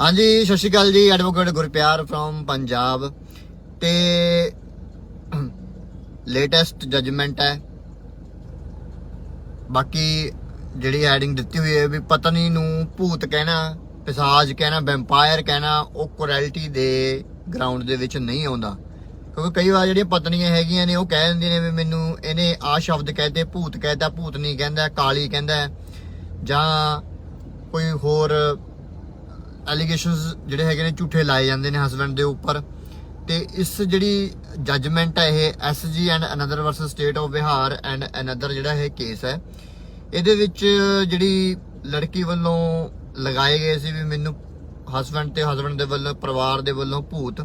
ਹਾਂਜੀ, ਸਤਿ ਸ਼੍ਰੀ ਅਕਾਲ ਜੀ ਐਡਵੋਕੇਟ ਗੁਰਪਿਆਰ ਫਰੋਮ ਪੰਜਾਬ। ਤੇ ਲੇਟੈਸਟ ਜਜਮੈਂਟ ਹੈ। ਬਾਕੀ ਜਿਹੜੀ ਹੈਡਿੰਗ ਦਿੱਤੀ ਹੋਈ ਹੈ ਵੀ ਪਤਨੀ ਨੂੰ ਭੂਤ ਕਹਿਣਾ, ਪਿਸਾਜ ਕਹਿਣਾ ਵੈਂਪਾਇਰ ਕਹਿਣਾ, ਉਹ ਕੁਰੈਲਿਟੀ ਦੇ ਗਰਾਊਂਡ ਦੇ ਵਿੱਚ ਨਹੀਂ ਆਉਂਦਾ। ਕਿਉਂਕਿ ਕਈ ਵਾਰ ਜਿਹੜੀਆਂ ਪਤਨੀਆਂ ਹੈਗੀਆਂ ਨੇ, ਉਹ ਕਹਿ ਦਿੰਦੀਆਂ ਨੇ ਵੀ ਮੈਨੂੰ ਇਹਨੇ ਆ ਸ਼ਬਦ ਕਹਤੇ ਭੂਤ ਕਹਿਤਾ ਭੂਤ ਨਹੀਂ ਕਹਿੰਦਾ, ਕਾਲੀ ਕਹਿੰਦਾ। ਜਾਂ ਕੋਈ ਹੋਰ ਐਲੀਗੇਸ਼ਨਸ ਜਿਹੜੇ ਹੈਗੇ ਨੇ ਝੂਠੇ ਲਾਏ ਜਾਂਦੇ ਨੇ ਹਸਬੰਡ ਦੇ ਉੱਪਰ। ਤੇ ਇਸ ਜਿਹੜੀ ਜੱਜਮੈਂਟ ਹੈ ਇਹ SG and another versus state of Bihar and another ਜਿਹੜਾ ਇਹ ਕੇਸ ਹੈ। ਇਹਦੇ ਵਿੱਚ ਜਿਹੜੀ ਲੜਕੀ ਵੱਲੋਂ ਲਗਾਏ ਗਏ ਸੀ ਵੀ ਮੈਨੂੰ ਹਸਬੰਡ ਤੇ ਹਸਬੰਡ ਦੇ ਵੱਲੋਂ, ਪਰਿਵਾਰ ਦੇ ਵੱਲੋਂ ਭੂਤ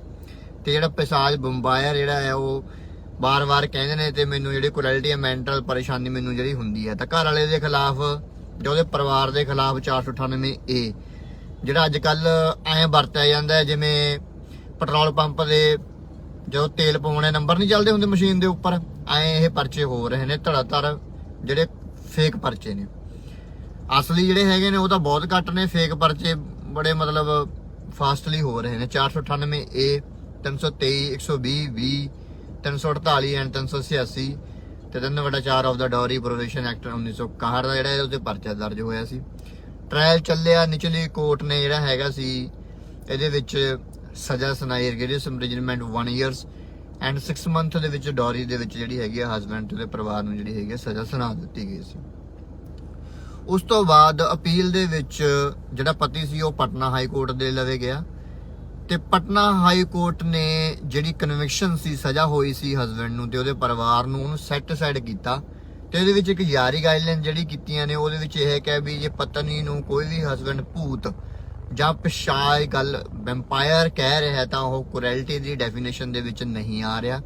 ਤੇ ਜਿਹੜਾ ਪਿਸਾਜ ਬੰਬਾਇਰ ਜਿਹੜਾ ਹੈ ਉਹ ਬਾਰ-ਬਾਰ ਕਹਿੰਦੇ ਨੇ ਤੇ ਮੈਨੂੰ ਜਿਹੜੀ ਕੁਰੈਲਿਟੀ ਹੈ ਮੈਂਟਲ ਪਰੇਸ਼ਾਨੀ ਮੈਨੂੰ ਜਿਹੜੀ ਹੁੰਦੀ ਹੈ। ਤਾਂ ਘਰ ਵਾਲੇ ਦੇ ਖਿਲਾਫ, ਜਾਂ ਉਹਦੇ ਪਰਿਵਾਰ ਦੇ ਖਿਲਾਫ 498 ਏ ਜਿਹੜਾ ਅੱਜ ਕੱਲ ਐਂ ਵਰਤਿਆ ਜਾਂਦਾ ਜਿਵੇਂ ਪੈਟਰੋਲ ਪੰਪ ਦੇ ਜਦੋਂ ਤੇਲ ਪਾਉਣੇ ਨੰਬਰ ਨਹੀਂ ਚੱਲਦੇ ਹੁੰਦੇ ਮਸ਼ੀਨ ਦੇ ਉੱਪਰ, ਐਂ ਇਹ ਪਰਚੇ ਹੋ ਰਹੇ ਨੇ ਧੜਾਧੜ ਜਿਹੜੇ ਫੇਕ ਪਰਚੇ ਨੇ। ਅਸਲੀ ਜਿਹੜੇ ਹੈਗੇ ਨੇ, ਉਹ ਤਾਂ ਬਹੁਤ ਘੱਟ ਨੇ ਫੇਕ ਪਰਚੇ ਬੜੇ ਮਤਲਬ ਫਾਸਟਲੀ ਹੋ ਰਹੇ ਨੇ। 498 ਏ 323 120 20 348 ਐਂਡ 386 ਤੇ ਤਿੰਨ ਵਟਾ 4 ਆਫ ਦਾ ਡੋਰੀ ਪ੍ਰੋਵੀਸ਼ਨ ਐਕਟ 1961 ਦਾ ਜਿਹੜਾ ਉਹਦੇ ਪਰਚਾ ਦਰਜ ਹੋਇਆ ਸੀ। ਟ੍ਰਾਇਲ ਚੱਲਿਆ, ਨਿਚਲੀ ਕੋਰਟ ਨੇ ਜਿਹੜਾ ਹੈਗਾ ਸੀ, ਇਹਦੇ ਵਿੱਚ ਸਜ਼ਾ ਸੁਣਾਈ rigorous imprisonment 1 years and 6 month ਦੇ ਵਿੱਚ ਡੋਰੀ ਦੇ ਵਿੱਚ ਜਿਹੜੀ ਹੈਗੀ ਆ ਹਸਬੰਡ ਤੇ ਪਰਿਵਾਰ ਨੂੰ ਜਿਹੜੀ ਹੈਗੀ ਸਜ਼ਾ ਸੁਣਾ ਦਿੱਤੀ ਗਈ ਸੀ। ਉਸ ਤੋਂ ਬਾਅਦ ਅਪੀਲ ਦੇ ਵਿੱਚ ਜਿਹੜਾ ਪਤੀ ਸੀ ਉਹ ਪਟਨਾ ਹਾਈ ਕੋਰਟ ਦੇ ਲਵੇ ਗਿਆ ਤੇ ਪਟਨਾ ਹਾਈ ਕੋਰਟ ਨੇ ਜਿਹੜੀ ਕਨਵਿਕਸ਼ਨ ਸੀ, ਸਜ਼ਾ ਹੋਈ ਸੀ ਹਸਬੰਡ ਨੂੰ ਤੇ ਉਹਦੇ ਪਰਿਵਾਰ ਨੂੰ ਉਹਨੂੰ ਸੈੱਟ ਕੀਤਾ। ਤੇ ਇਹਦੇ ਵਿੱਚ ਇੱਕ ਯਾਰੀ ਗਾਈਡਲਾਈਨ ਜਿਹੜੀ ਕੀਤੀਆਂ ਨੇ, ਉਹਦੇ ਵਿੱਚ ਇਹ ਹੈ ਵੀ ਜੇ ਪਤਨੀ ਨੂੰ ਕੋਈ ਵੀ ਹਸਬੰਡ ਭੂਤ ਜਾਂ ਪਿਸ਼ਾਚ ਗੱਲ ਵੈਂਪਾਇਰ ਕਹਿ ਰਿਹਾ ਤਾਂ ਉਹ ਕੁਰੈਲਿਟੀ ਦੀ ਡੈਫੀਨੇਸ਼ਨ ਦੇ ਵਿੱਚ ਨਹੀਂ ਆ ਰਿਹਾ।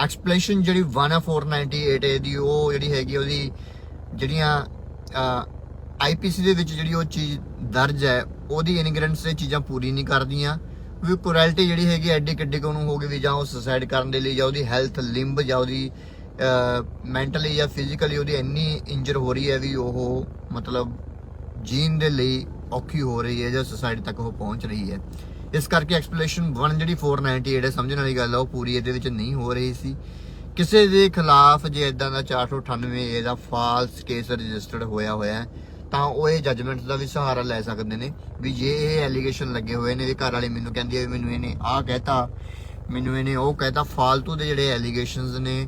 ਐਕਸਪਲੇਸ਼ਨ ਜਿਹੜੀ 1498 ਹੈ ਦੀ ਉਹ ਜਿਹੜੀ ਹੈਗੀ ਉਹਦੀ ਜਿਹੜੀਆਂ ਆਈਪੀਸੀ ਦੇ ਵਿੱਚ ਜਿਹੜੀ ਉਹ ਚੀਜ਼ ਦਰਜ ਹੈ, ਉਹਦੀ ਇਨਗ੍ਰੈਂਟਸ ਤੇ ਚੀਜ਼ਾਂ ਪੂਰੀ ਨਹੀਂ ਕਰਦੀਆਂ। ਵੀ ਕੁਰੈਲਿਟੀ ਜਿਹੜੀ ਹੈਗੀ ਐਡੀ ਕਿੱਡੀ ਕੁ ਉਹਨੂੰ ਹੋ ਗਈ ਵੀ ਜਾਂ ਉਹ ਸੁਸਾਈਡ ਕਰਨ ਦੇ ਲਈ ਜਾਂ ਉਹਦੀ ਹੈਲਥ ਲਿੰਬ ਜਾਂ ਉਹਦੀ ਮੈਂਟਲੀ ਜਾਂ ਫਿਜ਼ੀਕਲੀ ਉਹਦੀ ਇੰਨੀ ਇੰਜਰ ਹੋ ਰਹੀ ਹੈ ਵੀ ਉਹ ਮਤਲਬ ਜੀਣ ਦੇ ਲਈ ਔਖੀ ਹੋ ਰਹੀ ਹੈ ਜਾਂ ਸੁਸਾਇਟੀ ਤੱਕ ਉਹ ਪਹੁੰਚ ਰਹੀ ਹੈ। ਇਸ ਕਰਕੇ ਐਕਸਪਲੇਸ਼ਨ 1 ਜਿਹੜੀ 498 ਹੈ, ਸਮਝਣ ਵਾਲੀ ਗੱਲ ਆ, ਉਹ ਪੂਰੀ ਇਹਦੇ ਵਿੱਚ ਨਹੀਂ ਹੋ ਰਹੀ ਸੀ। ਕਿਸੇ ਦੇ ਖਿਲਾਫ ਜੇ ਇਦਾਂ ਦਾ 498 ਏ ਦਾ ਫਾਲਸ ਕੇਸ ਰਜਿਸਟਰਡ ਹੋਇਆ ਹੋਇਆ ਹੈ, ਤਾਂ ਉਹ ਇਹ ਜੱਜਮੈਂਟ ਦਾ ਵੀ ਸਹਾਰਾ ਲੈ ਸਕਦੇ ਨੇ ਵੀ ਜੇ ਇਹ ਐਲੀਗੇਸ਼ਨ ਲੱਗੇ ਹੋਏ ਨੇ ਵੀ ਘਰ ਵਾਲੇ ਮੈਨੂੰ ਕਹਿੰਦੀ ਹੈ ਵੀ ਮੈਨੂੰ ਇਹਨੇ ਆਹ ਕਹਿਤਾ, ਮੈਨੂੰ ਇਹਨੇ ਉਹ ਕਹਿਤਾ, ਫਾਲਤੂ ਦੇ ਜਿਹੜੇ ਐਲੀਗੇਸ਼ਨਸ ਨੇ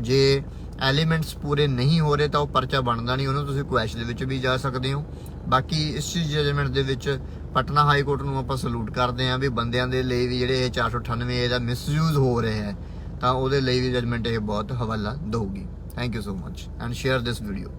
ਜੇ ਐਲੀਮੈਂਟਸ ਪੂਰੇ ਨਹੀਂ ਹੋ ਰਹੇ ਤਾਂ ਉਹ ਪਰਚਾ ਬਣਦਾ ਨਹੀਂ, ਉਹਨੂੰ ਤੁਸੀਂ ਕੁਐਸ਼ ਦੇ ਵਿੱਚ ਵੀ ਜਾ ਸਕਦੇ ਹੋ। ਬਾਕੀ ਇਸ ਚੀਜ਼ ਜਜਮੈਂਟ ਦੇ ਵਿੱਚ ਪਟਨਾ ਹਾਈ ਕੋਰਟ ਨੂੰ ਆਪਾਂ ਸਲੂਟ ਕਰਦੇ ਆਂ ਵੀ ਬੰਦਿਆਂ ਦੇ ਲਈ ਵੀ ਜਿਹੜੇ ਇਹ 498 ਇਹਦਾ ਮਿਸਯੂਜ਼ ਹੋ ਰਿਹਾ ਹੈ, ਤਾਂ ਉਹਦੇ ਲਈ ਵੀ ਜਜਮੈਂਟ ਇਹ ਬਹੁਤ ਹਵਾਲਾ ਦਊਗੀ। Thank you so much and share this video